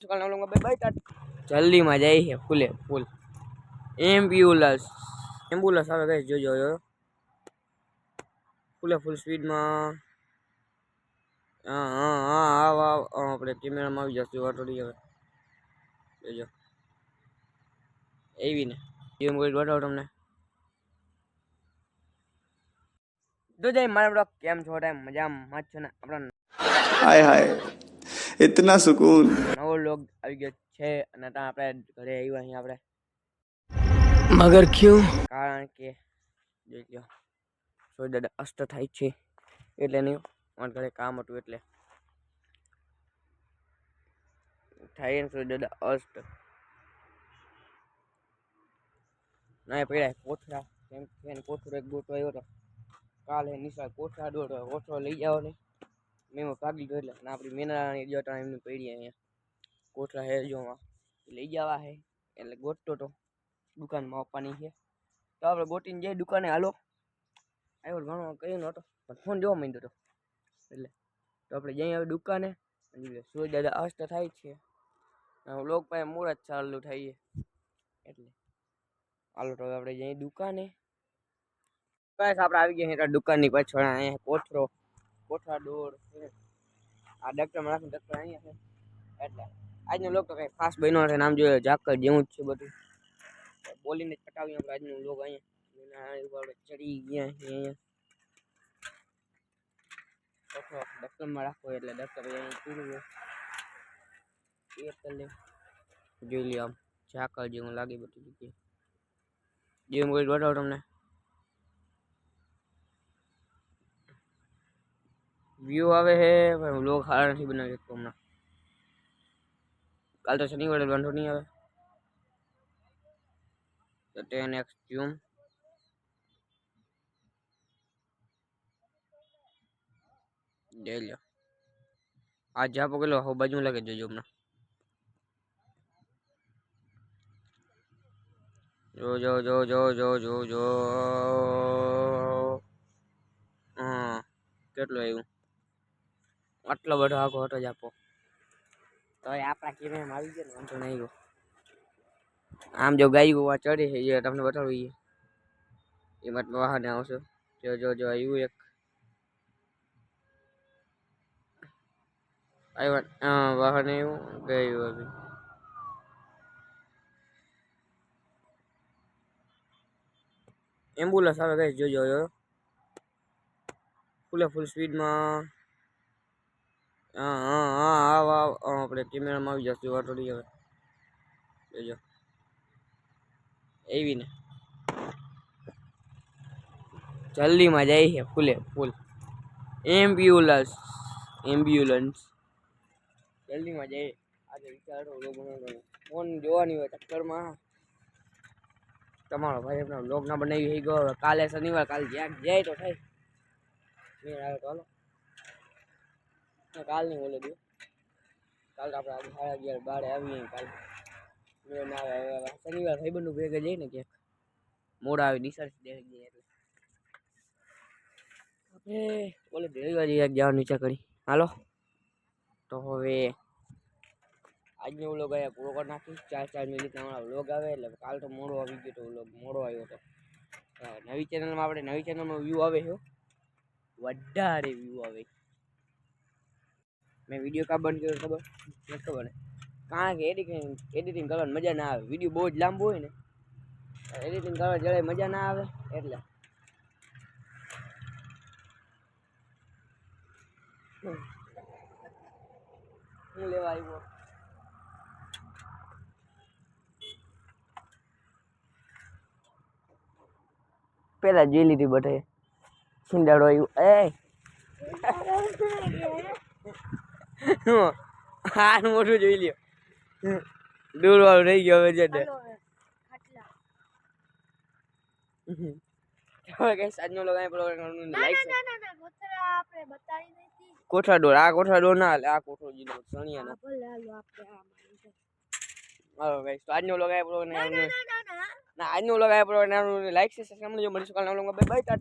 કાલ ના bye bye TAT જલ્દીમાં જાય છે ફૂલે ફૂલ એમ્બ્યુલન્સ એમ્બ્યુલન્સ આવે ગઈ જોજો જો ફૂલે ફૂલ સ્પીડમાં હા હા હા આવ આવ આ આપણે કેમેરામાં આવી જશે વાટોડી હવે જોજો એવી ને એમ કોઈ બતાવો તમને તો જય મારા બ્લોગ કેમ છો ટાઈમ મજામાં જ છો ને આપણા हाय हाय इतना सुकून નવો લોગ આવી ગયો છે અને ત્યાં આપણે ઘરે આવ્યા અહીં આપણે मगर क्यों કારણ કે જોઈ લો સોય દાદા અસ્ત થાય છે એટલે નહીં મારા ઘરે કામ હતું એટલે થાય ને સોય દાદા અસ્ત ના પડ્યા કોથળા કેમ કે એને કોથળો એક ગોટો આવ્યો હતો કાલે નિશાળ કોથળા દોડો કોથળો લઈ જાઓ ને મેં ભાગી ગયો એટલે અને આપણી મેનારાણી જો ત્યાં એમની પડી અહીંયા. કોથળા હે જો આમાં. એ લઈ જવા હે. એટલે ગોટતો તો દુકાનમાં આપવાની છે તો આપણે ગોટીને જઈએ દુકાને હાલો. આવ્યો ઘણો કહ્યું નહોતો પણ ફોન જોવા માંડ્યો હતો એટલે તો આપણે જઈએ હવે દુકાને. સૂર્ય દાદા અસ્ત થાય છે. લોક પાસે મુહૂર્ત ચાલુ થાય એટલે હાલો તો આપણે જઈએ દુકાને. બસ આપણે આવી ગયા દુકાનની પાછળ. અહીંયા કોથળો. કોઠા છે આ ડૉક્ટરમાં રાખીને ડૉક્ટર અહીંયા છે. એટલે આજનો લોક તો કંઈ ખાસ બન્યો છે નામ જોઈએ ઝાકર જેવું જ છે બધું. બોલીને જ પટાવી આપણે આજનો લોક અહીંયા. ચડી ગયા અહીંયા. કોઠો ડૉક્ટરમાં રાખો એટલે ડૉક્ટર અહીંયા એ જોઈ લઈએ આમ ઝાકર જેવું લાગે બધી જગ્યાએ. જેવું કોઈ તમને. વ્યૂ આવે છે પણ લોક સારા નથી બનાવી શકતો હમણાં. કાલ તો શનિવારે વાંધો નહીં આવે. તો ટેન એક્સ ઝૂમ જઈ લો. આ જાપો કેટલો હો બાજુ લાગે જોજો હમણાં. જો જો જો જો જો જો જો. હા, કેટલું આવ્યું? આટલો બધો આખો હતો જ આપો. તો એ આપણા કેમેરામાં આવી ગયો ને, વાંધો નહીં આવ્યો. આમ જો ગાય ગોવા ચડે છે, એ તમને બતાવીએ એમાં વાહને આવશે. જો જો જો આવ્યું એક. આવ્યા હા વાહને આવ્યું ગયું હવે એમ્બ્યુલન્સ આવે ગઈ જોજો જો ફૂલે ફૂલ સ્પીડમાં હા હા હા આવ આવ આપણે કેમેરામાં આવી જશે વાટોડી હવે. જોજો એવી ને. જલ્દીમાં જાય છે, ફૂલે, ફૂલ. Ambulance ambulance. જલ્દીમાં જાય. આજે વિચારો ફોન જોવાની હોય, ચક્કરમાં. તમારો ભાઈ એમના બ્લોગ ના બનાવી ગયો કાલે શનિવાર, કાલે જ્યાં જાય તો થાય. મેં આવે તો હાલો. કાલ નહીં બોલે દો કાલ આપણે આજે સાડા અગિયાર બારે આવીએ કાલ. ના આવે શનિવાર ભાઈ બંધુ ભેગા જઈએ ને ક્યાંક. મોડા આવે નિશાળ દેખ જઈએ એટલે. આપણે બોલે ભેગા જઈએ જવાનું વિચાર કરી. હાલો. તો હવે આજનો વ્લોગ અહીંયા પૂરો કરી નાખી ચાર ચાર મિનિટ અમારા વ્લોગ આવે એટલે કાલ તો મોડો આવી ગયો તો વ્લોગ મોડો આવ્યો હતો નવી ચેનલમાં આપણે નવી ચેનલમાં વ્યૂ આવે છે વધારે વ્યૂ આવે મેં વીડિયો કા બંધ કર્યો, ખબર? નથી ખબર ને. કારણ કે એડિટિંગ એડિટિંગ કરવાની મજા ના આવે. વીડિયો બહુ જ લાંબો હોય ને. એડિટિંગ કરવા જરાય મજા ના આવે, એટલે. હું લેવા આવ્યો? પેલા જોઈ લીધી બટે છીંડાડો આવ્યું. એ! હાર મોટું જોઈ લ્યો. દૂર વાળું રહી ગયો હવે જડે. હવે લગાય પ્રોગ્રામ લાઈક કોઠા ડોર આ કોઠા ડોર ના આ કોઠો જીલો સણિયાનો હાલો ગાઈસ તો આજનો લગાય પ્રોગ્રામ ના આજનો લગાય પ્રોગ્રામ લાઈક છે સબસ્ક્રાઇબ મળીશું કાલના વ્લોગમાં બાય બાય